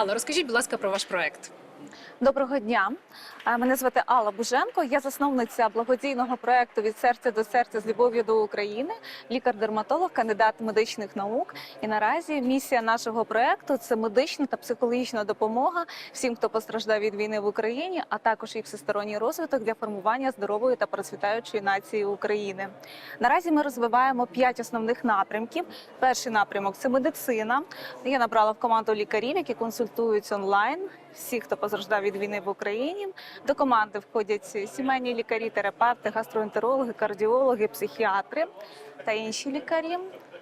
Але розкажіть, будь ласка, про ваш проект. Доброго дня. Е, Мене звати Алла Буженко. Я засновниця благодійного проекту від серця до серця з любов'ю до України, лікар-дерматолог, кандидат медичних наук. І наразі місія нашого проекту це медична та психологічна допомога всім, хто постраждав від війни в Україні, а також і всесторонній розвиток для формування здорової та процвітаючої нації України. Наразі ми розвиваємо п'ять основних напрямків. Перший напрямок це медицина. Я набрала в команду лікарів, які консультують онлайн. Всі, хто постраждав від війни в Україні, до команди входять сімейні лікарі, терапевти, гастроентерологи, кардіологи, психіатри та інші лікарі.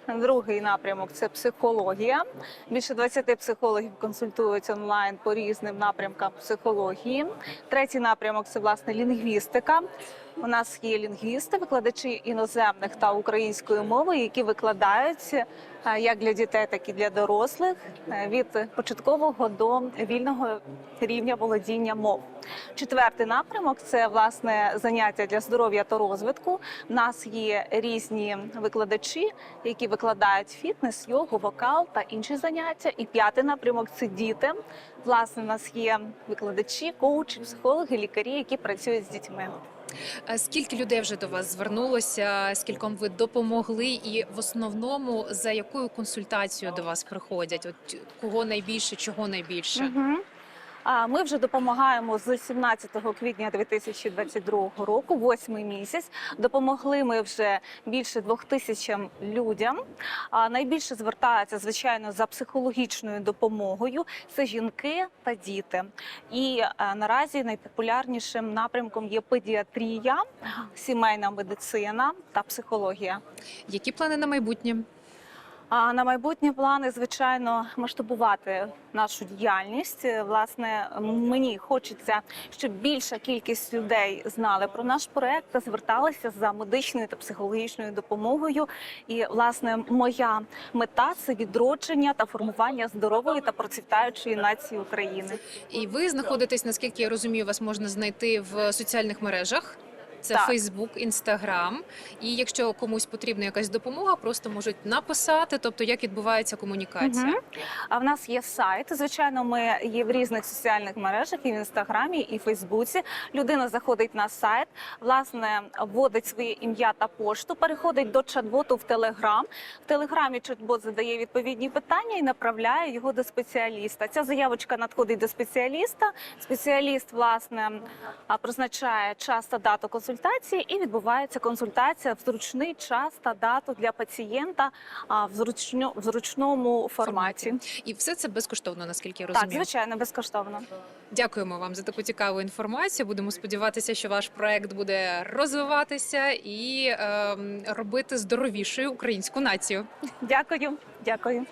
Другий напрямок це психологія. Більше 20 психологів консультують онлайн по різним напрямкам психології. Третій напрямок це власне лінгвістика. У нас є лінгвісти, викладачі іноземних та української мови, які викладають е, як для дітей, так і для дорослих е, від початкового до вільного рівня володіння мов. Четвертий напрямок це власне заняття для здоров'я та розвитку. У нас є різні викладачі, які викладають фітнес, йогу, вокал та інші заняття. І п'ятий напрямок це діти. Власне, у нас є викладачі, коучі, психологи, лікарі, які працюють з дітьми. Е, Скільки людей вже до вас звернулося? Скільком ви допомогли? І в основному за якою консультацією до вас приходять? От кого найбільше, чого найбільше? Мгм. А ми вже допомагаємо з 17 квітня 2022 року, восьмий місяць. Допомогли ми вже більше двох тисячам людям. Найбільше звертаються звичайно за психологічною допомогою. Це жінки та діти. І е, наразі найпопулярнішим напрямком є педіатрія, сімейна медицина та психологія. Які плани на майбутнє? А на майбутні плани, звичайно, масштабувати нашу діяльність. Власне, мені хочеться, щоб більша кількість людей знали про наш проект та зверталися за медичною та психологічною допомогою. І власне, моя мета це відродження та формування здорової та процвітаючої нації України. І ви знаходитесь, наскільки я розумію, вас можна знайти в соціальних мережах. Це Так. Фейсбук, Інстаграм. І якщо комусь потрібна якась допомога, просто можуть написати, тобто як відбувається комунікація. Мгм. А в нас є сайт. Звичайно, ми є в різних соціальних мережах, і в інстаграмі, і в Фейсбуці. Людина заходить на сайт, власне, вводить своє ім'я та пошту, переходить до чат-боту в Телеграм. В Телеграмі чат-бот задає відповідні питання і направляє його до спеціаліста. Ця заявочка надходить до спеціаліста. Спеціаліст, власне, призначає час та дату консультації, і відбувається консультація в зручний час та дату для пацієнта в зручно в зручному форматі. І все це безкоштовно, наскільки я Так, розумію. звичайно, безкоштовно. Дякуємо вам за таку цікаву інформацію. Будемо сподіватися, що ваш проект буде розвиватися і ем, робити здоровішою українську націю. Дякую, дякую.